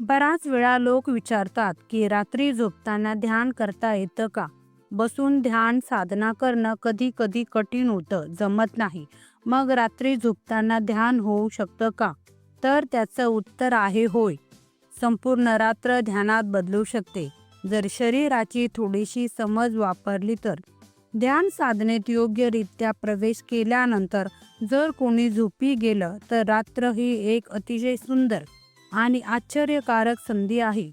बराच वेळा लोक विचारतात की रात्री झोपताना ध्यान करता येतं का? बसून ध्यान साधना करणं कधी कधी कठीण होतं जमत नाही. मग रात्री झोपताना ध्यान होऊ शकतं का? तर त्याचं उत्तर आहे होय. संपूर्ण रात्र ध्यानात बदलू शकते. जर शरीराची थोडीशी समज वापरली तर. ध्यान साधनेत योग्यरित्या प्रवेश केल्यानंतर जर कोणी झोपी गेलं तर रात्र ही एक अतिशय सुंदर आणि आश्चर्यकारक संधी आहे.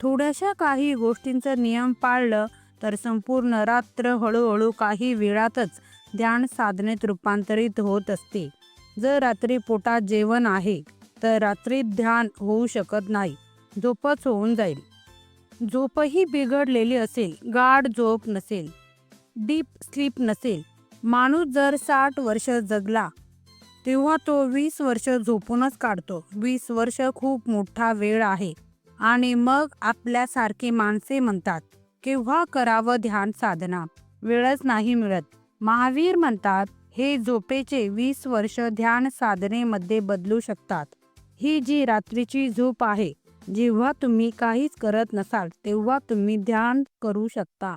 थोड्याशा काही गोष्टींचं नियम पाळलं तर संपूर्ण रात्र हळूहळू काही वेळातच ध्यान साधनेत रूपांतरित होत असते. जर रात्री पोटात जेवण आहे तर रात्री ध्यान होऊ शकत नाही. झोपच होऊन जाईल. झोपही बिघडलेली असेल गाढ झोप नसेल डीप स्लीप नसेल. माणूस जर साठ वर्ष जगला तेव्हा तो वीस वर्ष झोपूनच काढतो. वीस वर्ष खूप मोठा वेळ आहे. आणि मग आपल्यासारखी माणसे म्हणतात केव्हा करावं ध्यान साधना? वेळच नाही मिळत. महावीर म्हणतात हे झोपेचे वीस वर्ष ध्यान साधनेमध्ये बदलू शकतात. ही जी रात्रीची झोप आहे जेव्हा तुम्ही काहीच करत नसाल तेव्हा तुम्ही ध्यान करू शकता.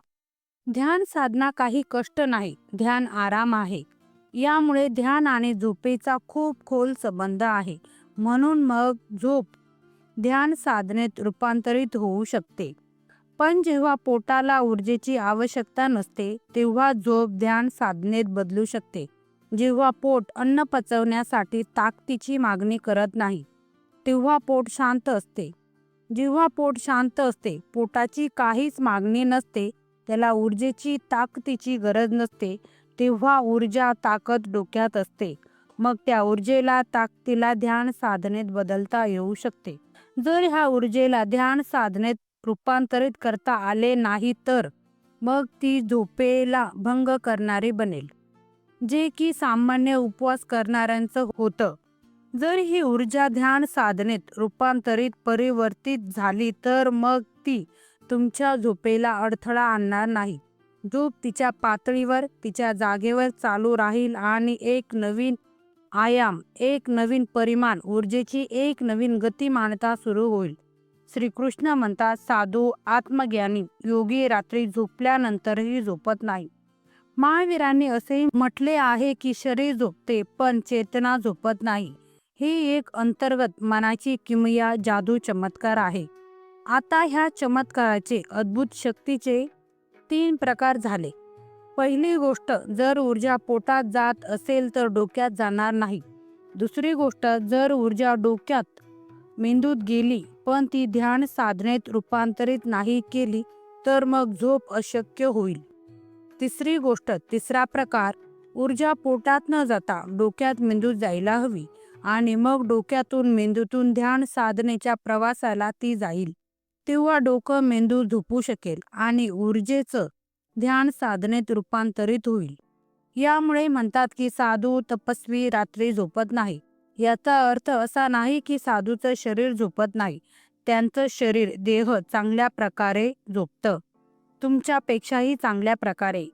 ध्यान साधना काही कष्ट नाही ध्यान आराम आहे. यामुळे ध्यान आणि झोपेचा खूप खोल संबंध आहे. म्हणून मग झोप ध्यान साधनेत रूपांतरित होऊ शकते. पण जेव्हा पोटाला ऊर्जेची आवश्यकता नसते तेव्हा झोप ध्यान साधनेत बदलू शकते. जेव्हा पोट अन्न पचवण्यासाठी ताकदीची मागणी करत नाही तेव्हा पोट शांत असते. जेव्हा पोट शांत असते पोटाची काहीच मागणी नसते त्याला ऊर्जेची ताकदीची गरज नसते तेव्हा ऊर्जा ताकद डोक्यात असते. मग त्या ऊर्जेला ताकदीला ध्यान साधनेत बदलता येऊ शकते. जर ह्या ऊर्जेला ध्यान साधनेत रूपांतरित करता आले नाही तर मग ती झोपेला भंग करणारी बनेल. जे की सामान्य उपवास करणाऱ्यांचं होतं. जर ही ऊर्जा ध्यान साधनेत रूपांतरित परिवर्तित झाली तर मग ती तुमच्या झोपेला अडथळा आणणार नाही. झोप तिच्या पातळीवर तिच्या जागेवर चालू राहील आणि एक नवीन आयाम एक नवीन परिमाण ऊर्जेची एक नवीन गतिमानता सुरू होईल. श्रीकृष्ण म्हणतात साधू आत्मज्ञानी योगी रात्री झोपल्यानंतरही झोपत नाही. महावीरांनी असे म्हटले आहे की शरीर झोपते पण चेतना झोपत नाही. ही एक अंतर्गत मनाची किमया जादू चमत्कार आहे. आता ह्या चमत्काराचे अद्भुत शक्तीचे तीन प्रकार झाले. पहिली गोष्ट जर ऊर्जा पोटात जात असेल तर डोक्यात जाणार नाही. दुसरी गोष्ट जर ऊर्जा डोक्यात मेंदूत गेली पण ती ध्यान साधनेत रूपांतरित नाही केली तर मग झोप अशक्य होईल. तिसरी गोष्ट तिसरा प्रकार ऊर्जा पोटात न जाता डोक्यात मेंदूत जायला हवी आणि मग डोक्यातून मेंदूतून ध्यान साधनेच्या प्रवासाला ती जाईल. तेव्हा डोकं मेंदू झोपू शकेल आणि ऊर्जेचं ध्यान साधनेत रूपांतरित होईल. यामुळे म्हणतात की साधू तपस्वी रात्री झोपत नाही. याचा अर्थ असा नाही की साधूचं शरीर झोपत नाही. त्यांचं शरीर देह चांगल्या प्रकारे झोपतं. तुमच्यापेक्षाही चांगल्या प्रकारे.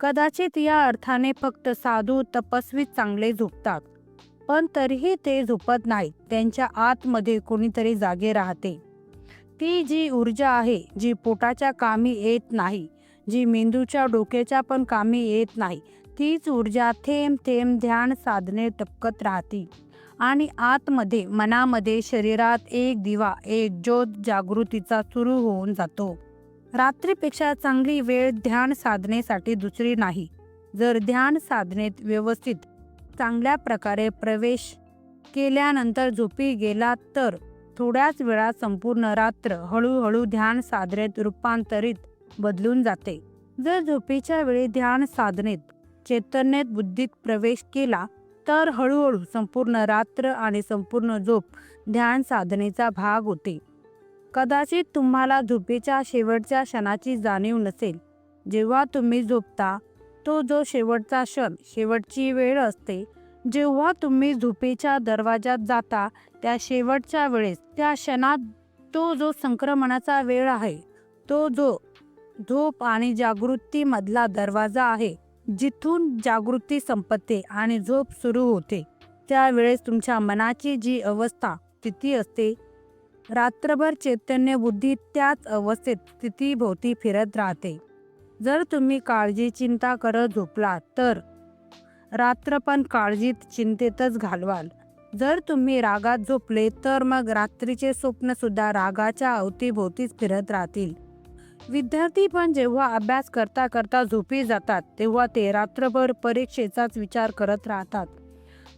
कदाचित या अर्थाने फक्त साधू तपस्वी चांगले झोपतात. पण तरीही ते झोपत नाहीत. त्यांच्या आतमध्ये कोणीतरी जागे राहते. ती जी ऊर्जा आहे जी पोटाच्या कामी येत नाही जी मेंदूच्या डोक्याच्या पण कामी येत नाही तीच ऊर्जा थेंब थेंब ध्यान साधने टपकत राहते. आणि आतमध्ये मनामध्ये शरीरात एक दिवा एक ज्योत जागृतीचा सुरू होऊन जातो. रात्रीपेक्षा चांगली वेळ ध्यान साधनेसाठी दुसरी नाही. जर ध्यान साधनेत व्यवस्थित चांगल्या प्रकारे प्रवेश केल्यानंतर झोपी गेला तर थोड्याच वेळात संपूर्ण रात्र हळूहळू ध्यान साधनेत रूपांतरित बदलून जाते. जर झोपेच्या वेळी ध्यान साधनेत चैतन्यात बुद्धीत प्रवेश केला तर हळूहळू संपूर्ण रात्र आणि संपूर्ण झोप ध्यान साधनेचा भाग होते. कदाचित तुम्हाला झोपेच्या शेवटच्या क्षणाची जाणीव नसेल. जेव्हा तुम्ही झोपता तो जो शेवटचा क्षण शेवटची वेळ असते जेव्हा तुम्ही झोपेच्या दरवाजात जाता त्या शेवटच्या वेळेस त्या क्षणात तो जो संक्रमणाचा वेळ आहे तो जो झोप आणि जागृतीमधला दरवाजा आहे जिथून जागृती संपते आणि झोप सुरू होते त्यावेळेस तुमच्या मनाची जी अवस्था स्थिती असते रात्रभर चैतन्य बुद्धी त्याच अवस्थेत स्थितीभोवती फिरत राहते. जर तुम्ही काळजी चिंता करत झोपलात तर रात्र पण काळजीत चिंतेतच घालवाल. जर तुम्ही रागात झोपले तर मग रात्रीचे स्वप्न सुद्धा रागाच्या अवतीभोवतीच फिरत राहतील. विद्यार्थी पण जेव्हा अभ्यास करता करता झोपी जातात तेव्हा ते रात्रभर परीक्षेचाच विचार करत राहतात.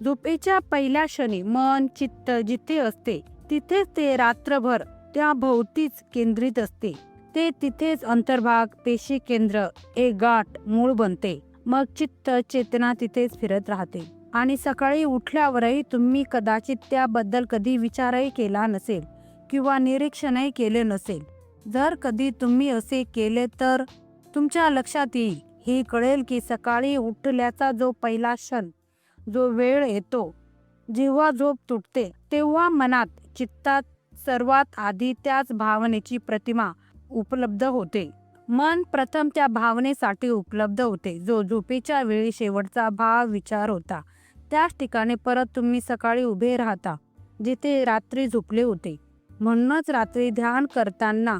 झोपेच्या पहिल्या क्षणी मन चित्त जिथे असते तिथेच ते रात्रभर त्या भोवतीच केंद्रित असते. ते तिथेच अंतर्भाग पेशी केंद्र एक गाठ मूळ बनते. मग चित्त चेतना तिथेच फिरत राहते. आणि सकाळी उठल्यावरही तुम्ही कदाचित त्याबद्दल कधी विचारही केला नसेल किंवा निरीक्षणही केले नसेल. जर कधी तुम्ही असे केले तर तुमच्या लक्षात येईल. हे कळेल की सकाळी उठल्याचा जो पहिला क्षण जो वेळ येतो जेव्हा झोप तुटते तेव्हा मनात चित्तात सर्वात आधी त्याच भावनेची प्रतिमा उपलब्ध होते. मन प्रथम त्या भावनेसाठी उपलब्ध होते जो झोपेच्या वेळी शेवटचा भाव विचार होता. त्याच ठिकाणी परत तुम्ही सकाळी उभे राहता जिथे रात्री झोपले होते. म्हणूनच रात्री ध्यान करताना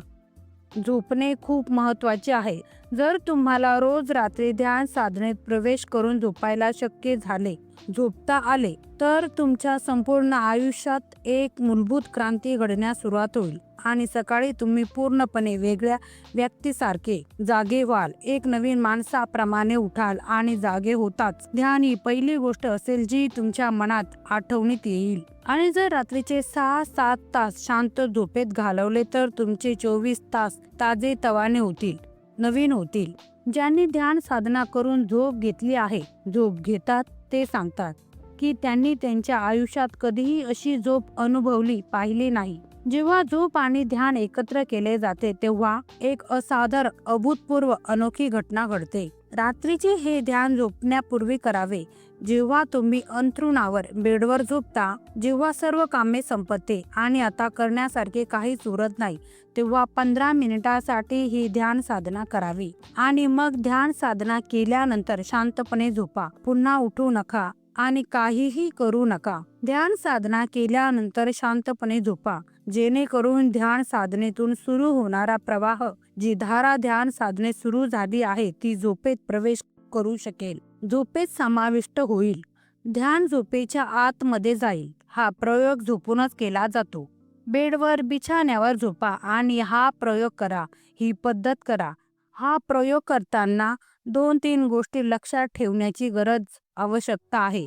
झोपणे खूप महत्त्वाचे आहे. जर तुम्हाला रोज रात्री ध्यान साधनेत प्रवेश करून झोपायला शक्य झाले झोपता आले तर तुमच्या संपूर्ण आयुष्यात एक मूलभूत क्रांती घडण्यास सुरुवात होईल आणि सकाळी तुम्ही पूर्णपणे वेगळ्या व्यक्तीसारखे जागे व्हाल एक नवीन माणसाप्रमाणे उठाल आणि जागे होताच. ध्यान ही पहिली गोष्ट असेल जी तुमच्या मनात आठवणीत येईल. आणि जर रात्रीचे सहा सात तास शांत झोपेत घालवले तर तुमचे चोवीस तास ताजे तवाने होतील नवीन होतील. ज्यांनी ध्यान साधना करून झोप घेतली आहे झोप घेतात ते सांगतात की त्यांनी त्यांच्या आयुष्यात कधीही अशी झोप अनुभवली पाहिली नाही. जेव्हा झोप आणि ध्यान एकत्र केले जाते तेव्हा एक असाधार अभूतपूर्व अनोखी घटना घडते. रात्रीचे हे ध्यान झोपण्यापूर्वी करावे. जेव्हा तुम्ही अंथरुणावर बेडवर झोपता जेव्हा सर्व कामे संपते आणि आता करण्यासारखे काहीच उरत नाही तेव्हा पंधरा मिनिटासाठी ही ध्यान साधना करावी. आणि मग ध्यान साधना केल्यानंतर शांतपणे झोपा. पुन्हा उठू नका आणि काहीही करू नका. ध्यान साधना केल्यानंतर शांतपणे झोपा. जेणेकरून ध्यान साधनेतून सुरू होणारा प्रवाह जी धारा ध्यान साधने सुरू झाली आहे ती झोपेत प्रवेश करू शकेल. झोपेत समाविष्ट होईल. ध्यान झोपेच्या आतमध्ये जाईल. हा प्रयोग झोपूनच केला जातो. बेडवर बिछाण्यावर झोपा आणि हा प्रयोग करा. ही पद्धत करा. हा प्रयोग करताना दोन तीन गोष्टी लक्षात ठेवण्याची गरज आवश्यकता आहे.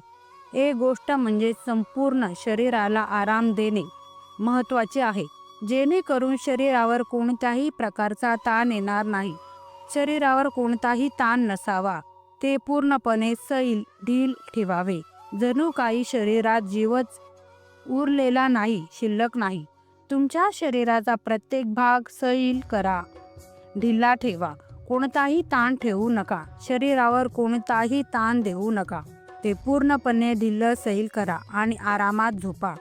एक गोष्ट म्हणजे संपूर्ण शरीराला आराम देणे. महत्त्वाचे आहे. जेणेकरून शरीरावर कोणत्याही प्रकारचा ताण येणार नाही. शरीरावर कोणताही ताण नसावा. ते पूर्णपणे सैल ढील ठेवावे. जणू काही शरीरात जीवच उरलेला नाही शिल्लक नाही. तुमच्या शरीराचा प्रत्येक भाग सैल करा. ढिल्ला ठेवा. कोणताही ताण ठेवू नका. शरीरावर कोणताही ताण देऊ नका. ते पूर्णपणे ढिल्ल सैल करा आणि आरामात झोपा.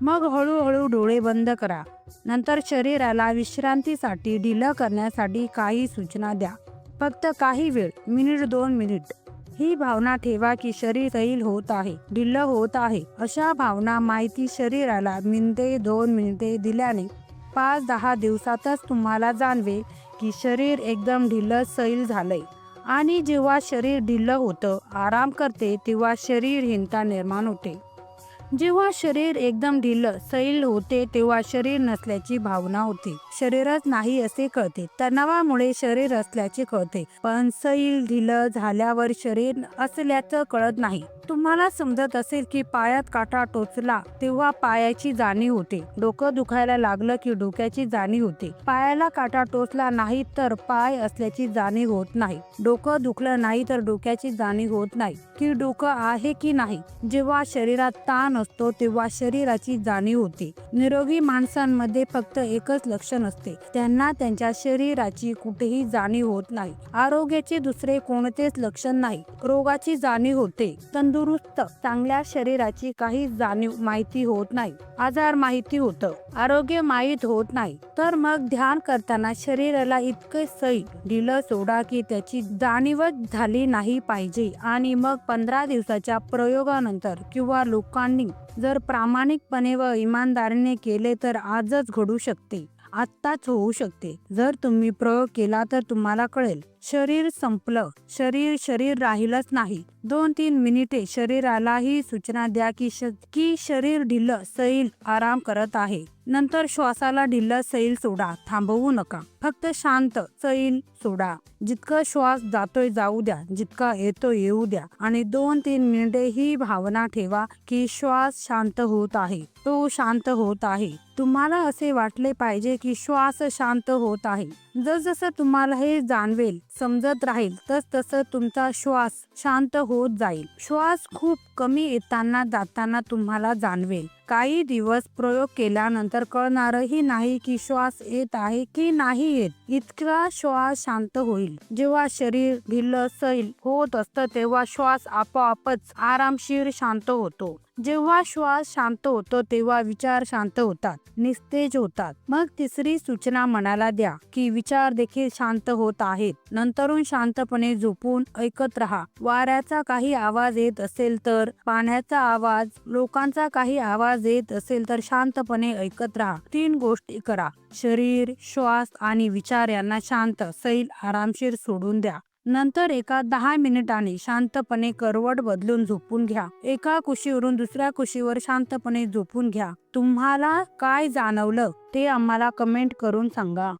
मग हळूहळू डोळे बंद करा. नंतर शरीराला विश्रांतीसाठी ढिलं करण्यासाठी काही सूचना द्या. फक्त काही वेळ मिनिट दोन मिनिट. ही भावना ठेवा की शरीर सैल होत आहे ढिल्ल होत आहे. अशा भावना माहिती शरीराला मिनिटे दोन मिनिटे दिल्याने पाच दहा दिवसातच तुम्हाला जाणवे की शरीर एकदम ढिल्ल सैल झालंय. आणि जेव्हा शरीर ढिल्ल होतं आराम करते तेव्हा शरीरहीनता निर्माण होते. जेव्हा शरीर एकदम ढिल सैल होते तेव्हा शरीर नसल्याची भावना होते. शरीरच नाही असे कळते. तणावामुळे शरीर असल्याचे कळते. पण सैल ढिल झाल्यावर शरीर असल्याचं कळत नाही. तुम्हाला समजत असेल की पायात काटा टोचला तेव्हा पायाची जाणीव होते. डोकं दुखायला लागलं की डोक्याची जाणीव होते. पायाला काटा टोचला नाही तर पाय असल्याची जाणीव होत नाही. डोकं दुखलं नाही तर डोक्याची जाणीव होत नाही. की डोकं आहे की नाही? जेव्हा शरीरात ताण असतो तेव्हा शरीराची जाणीव होते. निरोगी माणसांमध्ये फक्त एकच लक्षण असते. त्यांना त्यांच्या शरीराची कुठेही जाणीव होत नाही. आरोग्याचे दुसरे कोणतेच लक्षण नाही. रोगाची जाणीव होते. तंदुरुस्त चांगल्या शरीराची काही जाणीव माहिती होत नाही. आजार माहिती होतं. आरोग्य माहीत होत नाही. तर मग ध्यान करताना शरीराला इतके सही ढिलं सोडा की त्याची जाणीवच झाली नाही पाहिजे. आणि मग पंधरा दिवसाच्या प्रयोगानंतर किंवा लोकांनी मागणी जर प्रामाणिकपणे व इमानदारीने केले तर आजच घडू शकते. आत्ताच होऊ शकते. जर तुम्ही प्रयोग केला तर तुम्हाला कळेल. शरीर संपलं. शरीर शरीर राहिलंच नाही. दोन तीन मिनिटे शरीरालाही सूचना द्या की श की शरीर ढिल्ल सैल आराम करत आहे. नंतर श्वासाला ढिल्ल सैल सोडा. थांबवू नका. फक्त शांत सैल सोडा. जितका श्वास जातोय जाऊ द्या. जितका येतो येऊ द्या. आणि दोन तीन मिनिटे ही भावना ठेवा की श्वास शांत होत आहे. तो शांत होत आहे. तुम्हाला असे वाटले पाहिजे की श्वास शांत होत आहे. जसजसं तुम्हाला हे जाणवेल समजत राहील. तस तसं तुमचा श्वास शांत होत जाईल. श्वास खूप कमी येताना जाताना तुम्हाला जाणवेल. काही दिवस प्रयोग केल्यानंतर कळणारही नाही की श्वास येत आहे की नाही येत. इतका श्वास शांत होईल. जेव्हा शरीर ढिल्ल सैल होत असतं तेव्हा श्वास आपोआपच आरामशीर शांत होतो. जेव्हा श्वास शांत होतो तेव्हा विचार शांत होतात निस्तेज होतात. मग तिसरी सूचना मनाला द्या की विचार देखील शांत होत आहेत. नंतरून शांतपणे झोपून ऐकत राहा. वाऱ्याचा काही आवाज येत असेल तर पाण्याचा आवाज लोकांचा काही आवाज येत असेल तर शांतपणे ऐकत राहा. तीन गोष्टी करा. शरीर श्वास आणि विचार यांना शांत सैल आरामशीर सोडून द्या. नंतर एका दहा मिनिटांनी शांतपणे करवट बदलून झोपून घ्या. एका कुशीवरून दुसऱ्या कुशीवर शांतपणे झोपून घ्या. तुम्हाला काय जाणवलं ते आम्हाला कमेंट करून सांगा.